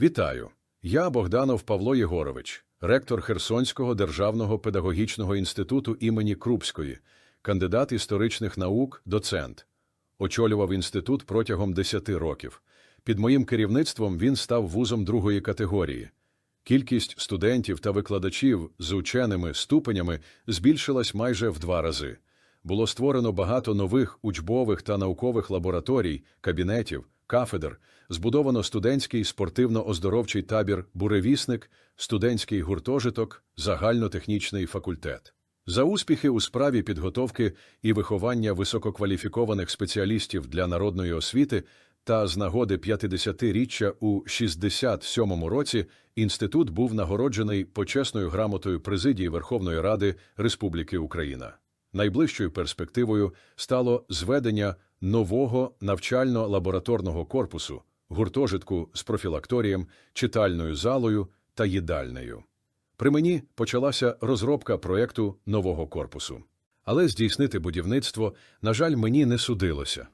Вітаю! Я Богданов Павло Єгорович, ректор Херсонського державного педагогічного інституту імені Крупської, кандидат історичних наук, доцент. Очолював інститут протягом 10 років. Під моїм керівництвом він став вузом другої категорії. Кількість студентів та викладачів з ученими ступенями збільшилась майже в два рази. Було створено багато нових учбових та наукових лабораторій, кабінетів, кафедр, збудовано студентський спортивно-оздоровчий табір «Буревісник», студентський гуртожиток, загальнотехнічний факультет. За успіхи у справі підготовки і виховання висококваліфікованих спеціалістів для народної освіти та з нагоди 50-річчя у 67-му році інститут був нагороджений почесною грамотою Президії Верховної Ради Республіки Україна. Найближчою перспективою стало зведення нового навчально-лабораторного корпусу, гуртожитку з профілакторієм, читальною залою та їдальнею. При мені почалася розробка проєкту нового корпусу. Але здійснити будівництво, на жаль, мені не судилося.